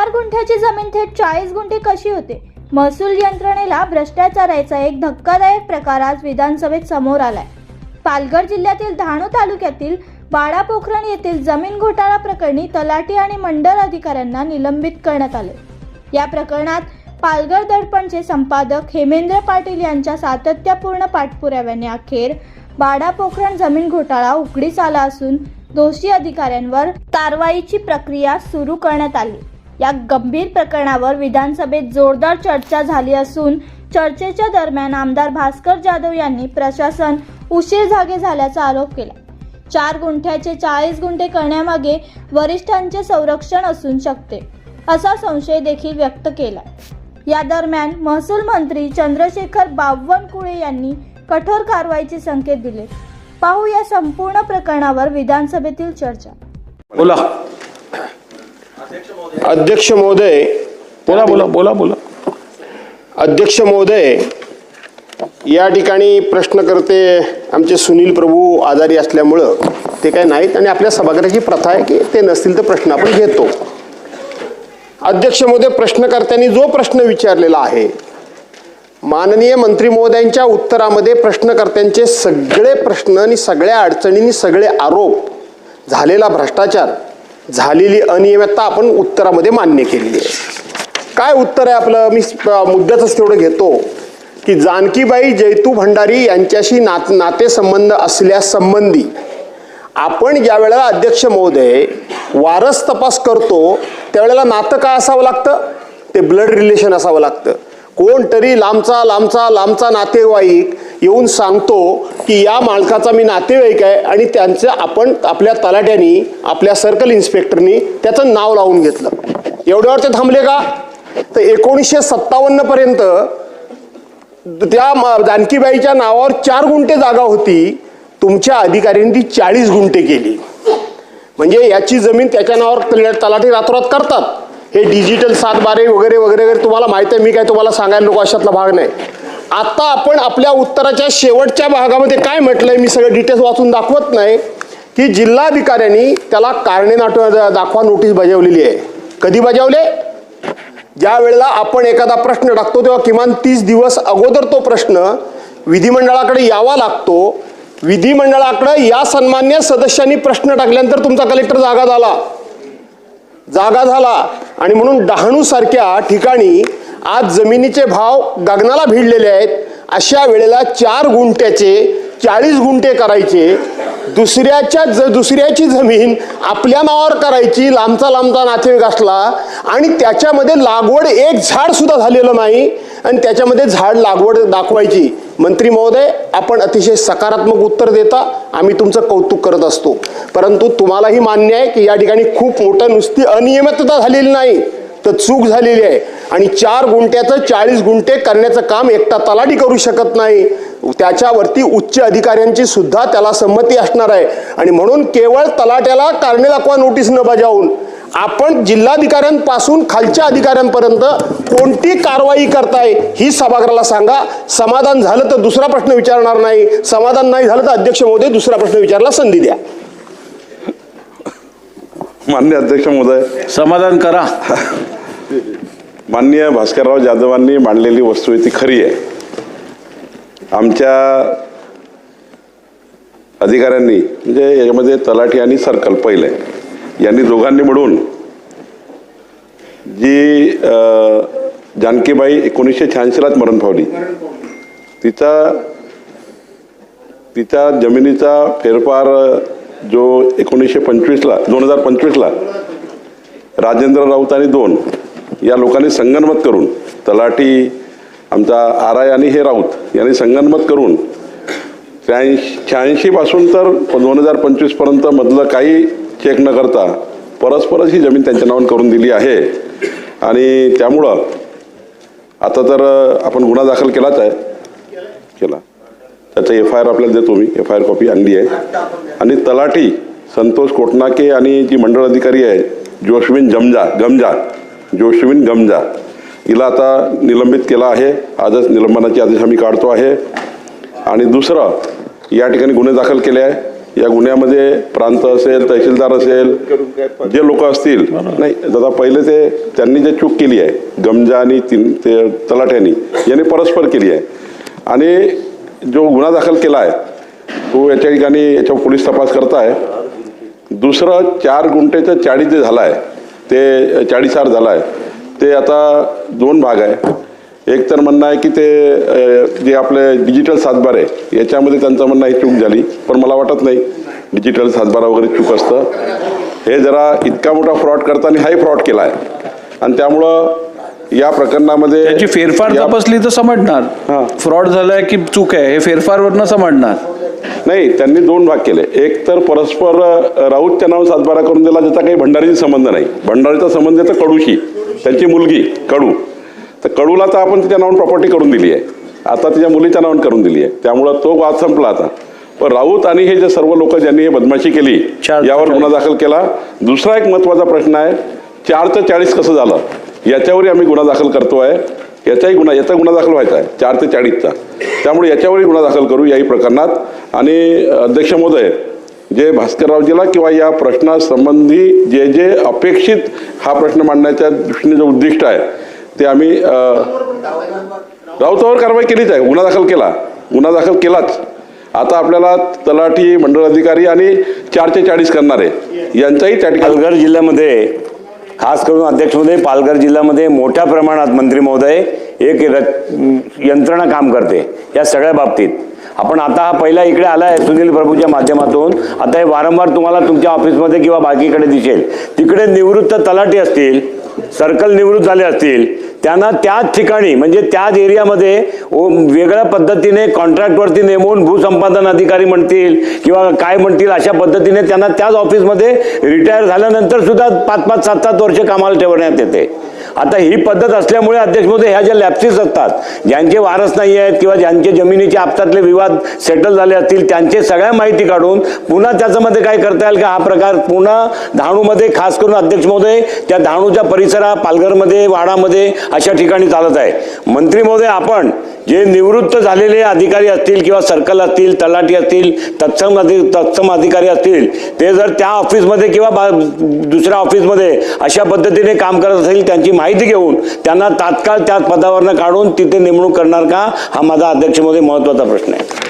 चार गुंठ्याची जमीन थेट चाळीस गुंठे कशी होते? महसूल यंत्रणेला भ्रष्टाचाराचा एक धक्कादायक प्रकार आज विधानसभेत समोर आलाय. पालघर जिल्ह्यातील डहाणू तालुक्यातील बाळा पोखरण येथील जमीन घोटाळा प्रकरणी तलाठी आणि मंडळ अधिकाऱ्यांना निलंबित करण्यात आले. या प्रकरणात पालघर दर्पणचे संपादक हेमेंद्र पाटील यांच्या सातत्यपूर्ण पाठपुराव्याने अखेर बाडा पोखरण जमीन घोटाळा उघडीस आला असून दोषी अधिकाऱ्यांवर कारवाईची प्रक्रिया सुरू करण्यात आली. या गंभीर प्रकरणावर विधानसभेत जोरदार चर्चा झाली असून चर्चेच्या दरम्यान आमदार भास्कर जाधव यांनी प्रशासन उशीर जागे झाल्याचा आरोप केला. चार गुंठ्याचे चाळीस गुंठे करण्यामागे वरिष्ठांचे संरक्षण असू शकते असा संशय देखील व्यक्त केला या दरम्यान महसूल मंत्री चंद्रशेखर बावनकुळे यांनी कठोर कारवाईचे संकेत दिले. पाहू या संपूर्ण प्रकरणावर विधानसभेतील चर्चा. बोला. अध्यक्ष महोदय बोला बोला बोला बोला. अध्यक्ष महोदय या ठिकाणी प्रश्नकर्ते आमचे सुनील प्रभू आजारी असल्यामुळं ते काय नाहीत आणि आपल्या सभागृहाची प्रथा आहे की ते नसतील तर प्रश्न आपण घेतो. अध्यक्ष महोदय प्रश्नकर्त्यांनी जो प्रश्न विचारलेला आहे माननीय मंत्री महोदयांच्या उत्तरामध्ये प्रश्नकर्त्यांचे सगळे प्रश्न आणि सगळ्या अडचणींनी सगळे आरोप झालेला भ्रष्टाचार झालेली अनियमितता आपण उत्तरामध्ये मान्य केलेली आहे. काय उत्तर आहे आपलं? मी मुद्द्याचंच तेवढं घेतो की जानकीबाई जैतू भंडारी यांच्याशी नात नातेसंबंध असल्यासंबंधी आपण ज्या वेळेला अध्यक्ष महोदय वारस तपास करतो त्यावेळेला नातं काय असावं लागतं? ते ब्लड रिलेशन असावं लागतं. कोणतरी लांबचा लांबचा लांबचा नातेवाईक येऊन सांगतो की या मालकाचा मी नातेवाईक आहे आणि त्यांचं आपण आपल्या तलाट्यानी आपल्या सर्कल इन्स्पेक्टरनी त्याचं नाव लावून घेतलं. एवढ्यावर ते थांबले का? तर एकोणीसशे सत्तावन्न पर्यंत त्या जानकीबाईच्या नावावर चार गुंठे जागा होती. तुमच्या अधिकाऱ्यांनी ती चाळीस गुंठे केली. म्हणजे याची जमीन त्याच्या नावावर तलाठी रातोरात करतात. हे डिजिटल सात बारे वगैरे वगैरे वगैरे तुम्हाला माहिती आहे मी काय तुम्हाला सांगायला नको अशातला भाग नाही. आता आपण आपल्या उत्तराच्या शेवटच्या भागामध्ये काय म्हटलंय मी सगळं डिटेल्स वाचून दाखवत नाही. की जिल्हाधिकाऱ्यांनी त्याला कारणे नाटो दाखवा नोटीस बजावलेली आहे. कधी बजावले? ज्या वेळेला आपण एखादा प्रश्न टाकतो तेव्हा किमान तीस दिवस अगोदर तो प्रश्न विधिमंडळाकडे यावा लागतो. विधिमंडळाकडे या सन्मान्य सदस्यांनी प्रश्न टाकल्यानंतर तुमचा कलेक्टर जागा झाला. जागा झाला. आणि म्हणून डहाणूसारख्या ठिकाणी आज जमिनीचे भाव गगनाला भिडलेले आहेत. अशा वेळेला चार गुंठ्याचे चाळीस गुंठे करायचे. दुसऱ्याच्या ज दुसऱ्याची जमीन आपल्या नावावर करायची लांबचा लांबचा नातेवाईक असला आणि त्याच्यामध्ये लागवड एक झाड सुद्धा झालेलं नाही. आणि त्याच्यामध्ये झाड लागवड दाखवायची. मंत्री महोदय आपण अतिशय सकारात्मक उत्तर देता आम्ही तुमचं कौतुक करत असतो. परंतु तुम्हालाही मान्य आहे की या ठिकाणी खूप मोठं नुसती अनियमितता झालेली नाही. तर चूक झालेली आहे. आणि चार गुंठ्याचं चाळीस गुंठे करण्याचं काम एकटा तलाठी करू शकत नाही. त्याच्यावरती उच्च अधिकाऱ्यांची सुद्धा त्याला संमती असणार आहे. आणि म्हणून केवळ तलाट्याला कारणे दाखवा नोटीस न बजावून आपण जिल्हाधिकाऱ्यांपासून खालच्या अधिकाऱ्यांपर्यंत कोणती कारवाई करताय ही सभागृहाला सांगा. समाधान झालं तर दुसरा प्रश्न विचारणार नाही. समाधान नाही झालं तर अध्यक्ष महोदय दुसरा प्रश्न विचारायला संधी द्या. मान्य अध्यक्ष महोदय. समाधान करा. माननीय भास्करराव जाधवांनी मांडलेली वस्तू आहे ती खरी आहे. आमच्या अधिकाऱ्यांनी म्हणजे याच्यामध्ये तलाठी आणि सर्कल पहिले यांनी दोघांनी मिळून जी जानकीबाई एकोणीसशे शहाऐंशीलाच मरण पावली. तिचा तिच्या जमिनीचा फेरफार जो एकोणीसशे पंचवीसला दोन हजार पंचवीसला राजेंद्र राऊत आणि दोन या लोकांनी संगनमत करून तलाठी आमचा आराय आणि हे राऊत यांनी संगनमत करून शहाऐंशी शहाऐंशीपासून तर दोन हजार पंचवीसपर्यंत मधलं काही चेक न करता परस्परच ही जमीन त्यांच्या नावावर करून दिली आहे. आणि त्यामुळं आता तर आपण गुन्हा दाखल केलाच आहे. केला. त्याचा एफ आय आर आपल्याला देतो मी. एफ आय आर कॉपी आणली आहे. आणि तलाठी संतोष कोटनाके आणि जी मंडळ अधिकारी आहे जोशविन जमजा गमजा जोशविन गमजा. हिला आता निलंबित केला आहे. आजच निलंबनाचे आदेश आम्ही काढतो आहे. आणि दुसरं या ठिकाणी गुन्हे दाखल केले आहे. या गुन्ह्यामध्ये प्रांत असेल तहसीलदार असेल जे लोक असतील. नाही दादा पहिले ते त्यांनी जे चूक केली आहे गमजा आणि तीन ते तलाठ्यांनी यांनी परस्पर केली आहे. आणि जो गुन्हा दाखल केला आहे तो याच्या ठिकाणी याच्यावर पोलीस तपास करताय. दुसरं चार गुंठेचं चाळीस जे झालं आहे ते चाळीसार झालं आहे ते आता दोन भाग आहे. एक तर म्हणणं आहे की ते जे आपले डिजिटल सातबारे याच्यामध्ये त्यांचं म्हणणं आहे चूक झाली पण मला वाटत नाही. डिजिटल सातबारा वगैरे चूक असतं. हे जरा इतका मोठा फ्रॉड करताना हाही फ्रॉड केला आहे आणि त्यामुळं या प्रकरणामध्ये त्याची फेरफार या- तपासली तर हा. समजणार फ्रॉड झालाय की चूक आहे हे फेरफारवरनं समजणार. नाही त्यांनी दोन भाग केले. एक तर परस्पर राऊतच्या नाव सातबारा करून दिला ज्याचा काही भंडारीचा संबंध नाही. भंडारीचा संबंध आहे तर कडूशी. त्यांची मुलगी कडू. तर कडूला तर आपण तिच्या नावाने प्रॉपर्टी करून दिली आहे. आता तिच्या मुलीच्या नावाने करून दिली आहे. त्यामुळं तो वाद संपला आता. पण राऊत आणि हे जे सर्व लोक ज्यांनी हे बदमाशी केली यावर गुन्हा दाखल केला. दुसरा एक महत्त्वाचा प्रश्न आहे चार ते चाळीस कसं झालं? याच्यावरही आम्ही गुन्हा दाखल करतो आहे याचाही गुन्हा याचा गुन्हा दाखल व्हायचा आहे चार ते चाळीसचा. त्यामुळे याच्यावरही गुन्हा दाखल करू याही प्रकरणात. आणि अध्यक्ष महोदय जे भास्कररावजीला किंवा या प्रश्नासंबंधी जे जे अपेक्षित हा प्रश्न मांडण्याच्या दृष्टीने जो उद्दिष्ट आहे ते आम्ही राऊतावर कारवाई केलीच आहे. गुन्हा दाखल केला. गुन्हा दाखल केलाच. आता आपल्याला तलाठी मंडळ अधिकारी आणि चार ते चाळीस करणारे यांचाही त्या ठिकाणी जिल्ह्यामध्ये खास करून अध्यक्षमध्ये पालघर जिल्ह्यामध्ये मोठ्या प्रमाणात मंत्री महोदय एक र- यंत्रणा काम करते या सगळ्या बाबतीत. आपण आता हा पहिला इकडे आला आहे सुनील प्रभूच्या माध्यमातून. आता हे वारंवार तुम्हाला तुमच्या ऑफिसमध्ये किंवा बाकीकडे दिसेल. तिकडे निवृत्त तलाठी असतील सर्कल निवृत्त झाले असतील त्यांना त्याच ठिकाणी म्हणजे त्याच एरियामध्ये वेगळ्या पद्धतीने कॉन्ट्रॅक्टवरती नेमून भूसंपादन अधिकारी म्हणतील किंवा काय म्हणतील अशा पद्धतीने त्यांना त्याच ऑफिसमध्ये रिटायर झाल्यानंतर सुद्धा पाच पाच सात सात वर्ष कामाला ठेवण्यात येते. आता ही पद्धत असल्यामुळे अध्यक्ष महोदय ह्या ज्या लॅप्सिस असतात ज्यांचे वारस नाही आहेत किंवा ज्यांचे जमिनीचे आपसातले विवाद सेटल झाले असतील त्यांचे सगळ्या माहिती काढून पुन्हा त्याच्यामध्ये काय करता येईल का? हा प्रकार पुन्हा डहाणूमध्ये खास करून अध्यक्ष महोदय त्या डहाणूच्या परिसरा पालघरमध्ये वाडामध्ये अशा ठिकाणी चालत आहे. मंत्री महोदय आपण जे निवृत्त झालेले अधिकारी असतील किंवा सर्कल असतील तलाठी असतील तत्सम अधि तत्सम अधिकारी असतील ते जर त्या ऑफिसमध्ये किंवा बा- दुसऱ्या ऑफिसमध्ये अशा पद्धतीने काम करत असेल त्यांची माहिती घेऊन त्यांना तात्काळ त्या पदावरनं काढून तिथे नेमणूक करणार का? हा माझा अध्यक्षमध्ये महत्त्वाचा प्रश्न आहे.